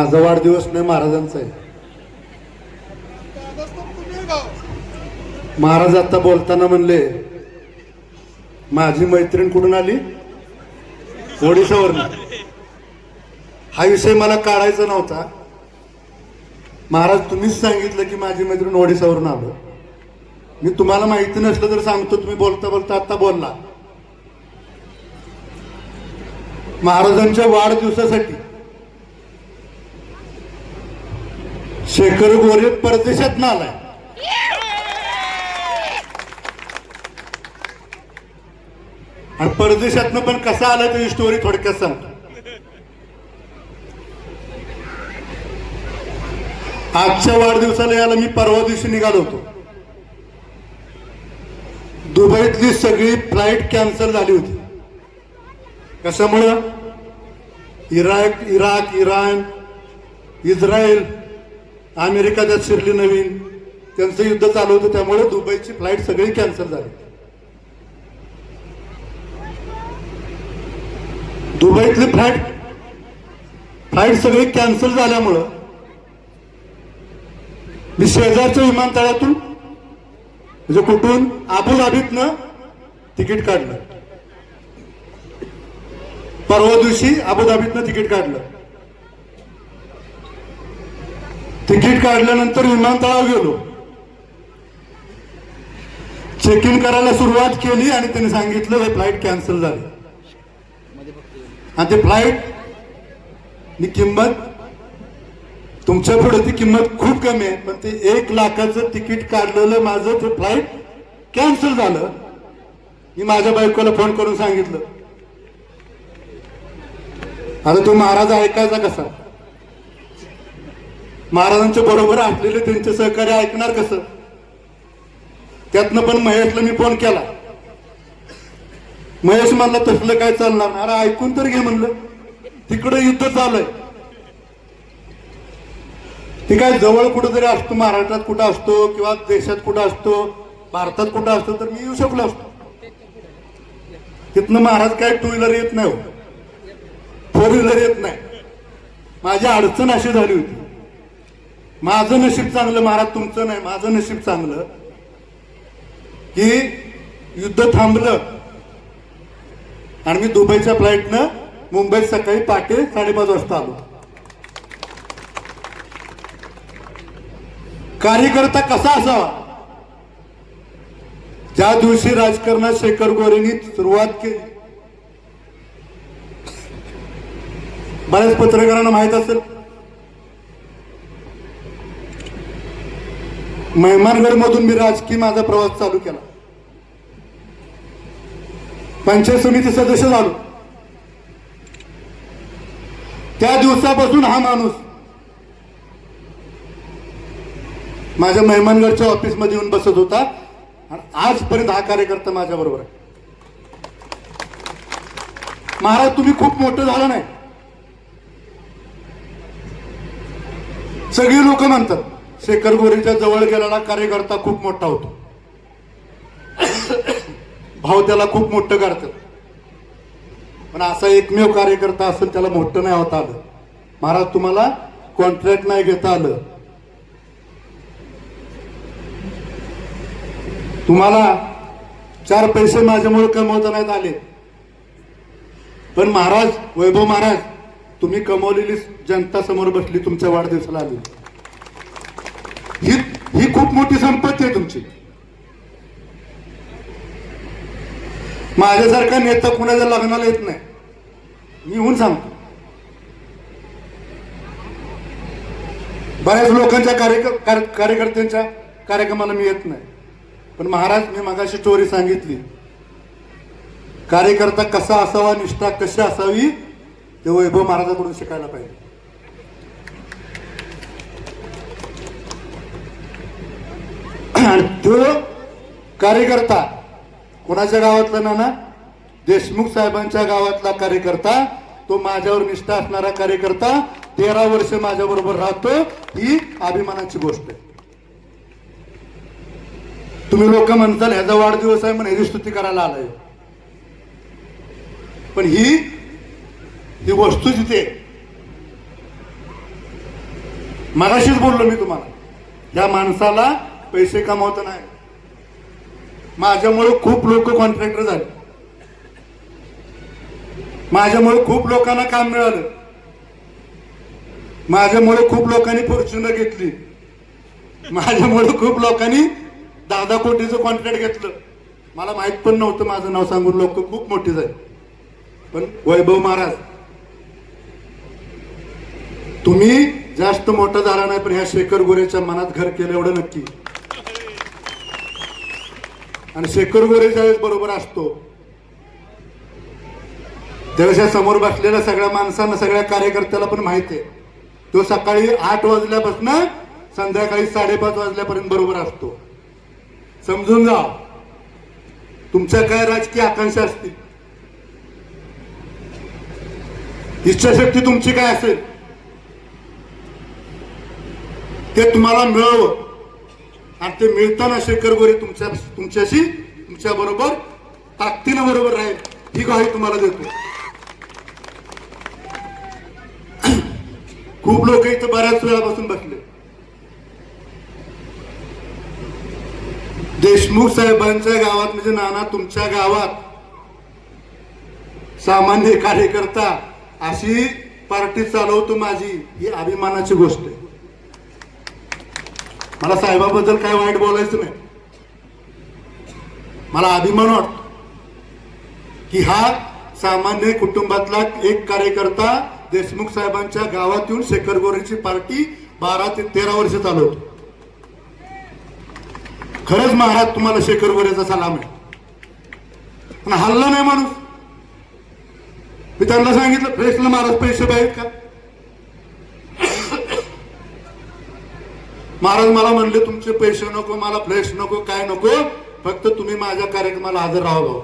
माझा वाढदिवस नाही महाराजांचा आहे. महाराज आता बोलताना म्हणले माझी मैत्रीण कुठून आली? ओडिशावरून. हा विषय मला काढायचा नव्हता. महाराज तुम्हीच सांगितलं की माझी मैत्रीण ओडिशावरून आलो. मी तुम्हाला माहिती नसलं तर सांगतो तुम्ही बोलता बोलता आता बोलला. महाराजांच्या वाढदिवसासाठी शेखर गोरे परदेशात आलाय आणि परदेशातनं पण कसा आला त्याची स्टोरी थोडक्यात सांगतो. आजच्या वाढदिवसाला याला मी परवा दिवशी निघालो होतो. दुबईतली सगळी फ्लाईट कॅन्सल झाली होती. कशामुळं? Iraq Iraq Iran Israel America त्यात शिरली नवीन. त्यांचं युद्ध चालू होतं त्यामुळे दुबईची फ्लाईट सगळी कॅन्सल झाली. दुबईतली फ्लाईट फ्लाईट सगळी कॅन्सल झाल्यामुळं मी शेजारच्या विमानतळातून म्हणजे कुठून अबुधाबीतनं तिकीट काढलं. परवा दिवशी अबुधाबीतनं तिकीट काढलं. तिकीट काढल्यानंतर विमानतळावर गेलो. चेक इन करायला सुरुवात केली आणि त्यांनी सांगितलं हे फ्लाईट कॅन्सल झाली. आणि ते फ्लाईट किंमत तुमच्यापुढे ती किंमत खूप कमी आहे पण ते एक लाखाचं तिकीट काढलेलं माझं ते फ्लाईट कॅन्सल झालं. मी माझ्या बायकोला फोन करून सांगितलं. आता तो महाराज ऐकायचा कसा? महाराजांच्या बरोबर असलेले त्यांचे सहकार्य ऐकणार कसं? त्यातनं पण महेशला मी फोन केला. महेश म्हणला तसलं काय चालणार? अरे ऐकून तर घे म्हणलं. तिकडे युद्ध चालय. ते काय जवळ कुठं तरी असतो महाराष्ट्रात कुठं असतो किंवा देशात कुठं असतो भारतात कुठं असतो तर मी येऊ शकलो असतो. तिथनं महाराज काय टू व्हीलर येत नाही हो. फोर व्हीलर येत नाही. माझी अडचण अशी झाली होती. माझं नशीब चांगलं महाराज तुमचं नाही माझं नशीब चांगलं की युद्ध थांबलं. आणि मी दुबईच्या फ्लाईटनं मुंबईत सकाळी पहाटे साडेपाच वाजता आलो. कार्यकर्ता कसा असावा? ज्या दिवशी राजकारणात शेखर गोरेंनी सुरुवात केली. बऱ्याच पत्रकारांना माहीत असेल मेहमानगड मधून मी राजकीय माझा प्रवास चालू केला. पंचायत समिती सदस्य झालो. त्या दिवसापासून हा माणूस माझ्या मेहमानगडच्या ऑफिसमध्ये येऊन बसत होता. आणि आजपर्यंत हा कार्यकर्ता माझ्या बरोबर आहे. महाराज तुम्ही खूप मोठं झालं नाही. सगळी लोक म्हणतात शेखर जवळ गेलेला कार्यकर्ता खूप मोठा होतो. भाव त्याला खूप मोठं करत. पण असा एकमेव कार्यकर्ता असेल त्याला मोठं नाही होता आलं. महाराज तुम्हाला कॉन्ट्रॅक्ट नाही घेता आलं. तुम्हाला चार पैसे माझ्यामुळे कमवता नाहीत आले. पण महाराज वैभव महाराज तुम्ही कमवलेली जनता समोर बसली तुमच्या वाढदिवसाला आली ही ही खूप मोठी संपत्ती आहे तुमची. माझ्यासारखा नेता कुणाच्या लग्नाला येत नाही. मी होऊन सांगतो. बऱ्याच लोकांच्या कार्यक- कार्यकर्त्यांच्या कार्यक्रमाला मी येत नाही. पण महाराज मी मागाशी स्टोरी सांगितली. कार्यकर्ता कसा असावा निष्ठा कशी असावी ते वैभव महाराजाकडून शिकायला पाहिजे. आणि तो कार्यकर्ता कोणाच्या गावातला ना ना देशमुख साहेबांच्या गावातला कार्यकर्ता तो माझ्यावर निष्ठा असणारा कार्यकर्ता तेरा वर्ष माझ्या बरोबर राहतो ही अभिमानाची गोष्ट आहे. तुम्ही लोक म्हणताल ह्याचा वाढदिवस आहे म्हणून ह्याची स्तुती करायला आलाय. पण ही ही वस्तू जिथे मगाशीच बोललो मी तुम्हाला या माणसाला पैसे कमावता नाही. माझ्यामुळे खूप लोक कॉन्ट्रॅक्टर झाले. माझ्यामुळे खूप लोकांना काम मिळालं. माझ्यामुळे खूप लोकांनी फॉर्च्युनर घेतली. माझ्यामुळे खूप लोकांनी दहा दहा कोटीचं कॉन्ट्रॅक्ट घेतलं. मला माहीत पण नव्हतं माझं नाव सांगून लोक खूप मोठी झाली. पण वैभव महाराज तुम्ही जास्त मोठं झाला नाही पण ह्या शेखर गोरेच्या मनात घर केलं एवढं नक्की. आणि शेखर गोरे ज्यावेळेस बरोबर असतो त्यावेळेस या समोर बसलेल्या सगळ्या माणसांना सगळ्या कार्यकर्त्याला पण माहिती आहे. तो सकाळी आठ वाजल्यापासून संध्याकाळी साडेपाच वाजल्यापर्यंत बरोबर असतो. समजून जा तुमच्या काय राजकीय आकांक्षा असतील? इच्छाशक्ती तुमची काय असेल? ते तुम्हाला मिळावं. आणि ते मिळताना शेखर गोरे तुमच्या तुमच्याशी तुमच्या बरोबर ताकदीनं बरोबर राहील. ही ग्वाही तुम्हाला देतो. खूप लोक इथं बऱ्याच वेळापासून बसले. देशमुख साहेबांच्या गावात म्हणजे नाना तुमच्या गावात सामान्य कार्यकर्ता अशी पार्टी चालवतो माझी ही अभिमानाची गोष्ट आहे. मला साहेबाबद्दल काय वाईट बोलायचं नाही. मला अभिमान वाटतो की हा सामान्य कुटुंबातला एक कार्यकर्ता देशमुख साहेबांच्या गावात येऊन शेखर गोरेची पार्टी बारा ते तेरा वर्ष चालवतो. खरंच महाराज तुम्हाला शेखर गोरेचा सलाम आहे. पण हल्ला नाही माणूस. मी त्यांना सांगितलं फ्रेशला महाराज पैसे पाहिजेत का? महाराज मला म्हणले तुमचे पैसे नको मला फ्लेश नको काय नको फक्त तुम्ही माझ्या कार्यक्रमाला हजर राहा भाऊ.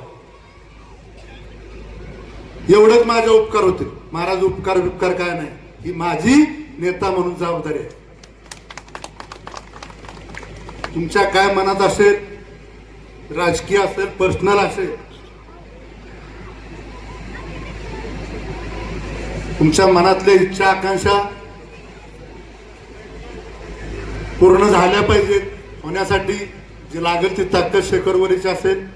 एवढंच माझे उपकार होते. महाराज उपकार उपकार काय नाही. ही माझी नेता म्हणून जबाबदारी आहे. तुमच्या काय मनात असेल राजकीय असेल पर्सनल असेल तुमच्या मनातल्या इच्छा आकांक्षा पूर्ण झाल्या पाहिजेत. होण्यासाठी जी लागेल ती ताकद शेखरवरीची असेल.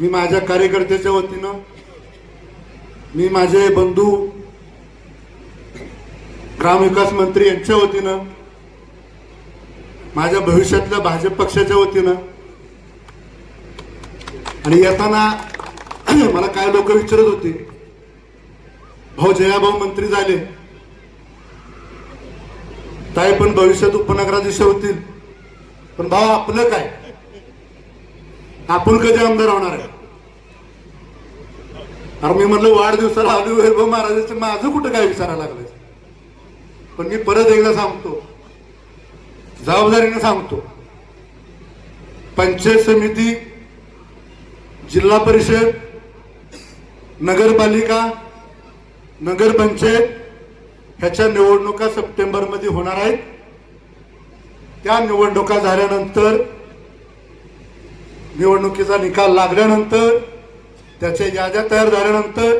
मी माझ्या कार्यकर्त्याच्या वतीनं मी माझे बंधू ग्रामविकास मंत्री यांच्या वतीनं माझ्या भविष्यातल्या भाजप पक्षाच्या वतीनं आणि येताना मला काय लोक विचारत होते? भाऊ जयाभाऊ मंत्री झाले. ताई पण भविष्यात उपनगराध्यक्ष होतील. पण भाऊ आपलं काय? आपण कधी आमदार होणार आहे? अरे मी म्हणलं वाढदिवसाला आलो वैभव महाराजांचं माझं कुठं काय विचारायला लागलं पण मी परत एकदा सांगतो. जबाबदारीने सांगतो. पंचायत समिती जिल्हा परिषद नगरपालिका नगरपंचायत ह्याच्या निवडणुका सप्टेंबरमध्ये होणार आहेत त्या निवडणुका झाल्यानंतर निवडणुकीचा निकाल लागल्यानंतर त्याच्या याद्या तयार झाल्यानंतर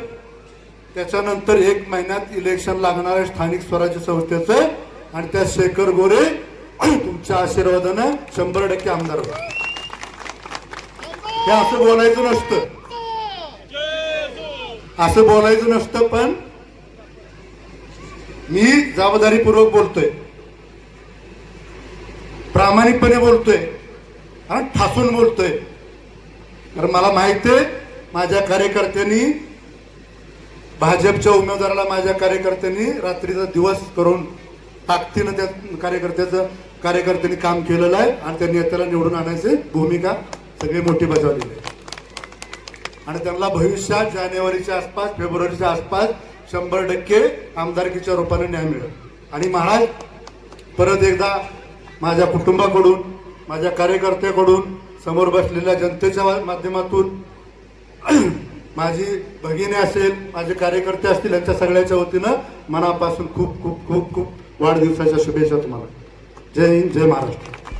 त्याच्यानंतर एक महिन्यात इलेक्शन लागणार आहे स्थानिक स्वराज्य संस्थेचं आणि त्या शेखर गोरे तुमच्या आशीर्वादानं शंभर टक्के आमदार होणार. हे असं बोलायचं नसतं असं बोलायचं नसतं पण मी जबाबदारीपूर्वक बोलतोय. प्रामाणिकपणे बोलतोय. आणि ठासून बोलतोय. कारण मला माहिती आहे माझ्या कार्यकर्त्यांनी भाजपच्या उमेदवाराला माझ्या कार्यकर्त्यांनी रात्रीचा दिवस करून ताकदीनं त्या कार्यकर्त्याचं कार्यकर्त्यांनी काम केलेलं आहे आणि त्या नेत्याला निवडून आणायची भूमिका सगळी मोठी बजावलेली आहे. आणि त्यांना भविष्यात जानेवारीच्या आसपास फेब्रुवारीच्या आसपास शंभर टक्के आमदारकीच्या रूपाने न्याय मिळेल. आणि महाराज परत एकदा माझ्या कुटुंबाकडून माझ्या कार्यकर्त्याकडून समोर बसलेल्या जनतेच्या माध्यमातून माझी भगिनी असेल माझे कार्यकर्ते असतील यांच्या सगळ्याच्या वतीनं मनापासून खूप खूप खूप खूप वाढदिवसाच्या शुभेच्छा तुम्हाला. जय हिंद जय महाराष्ट्र.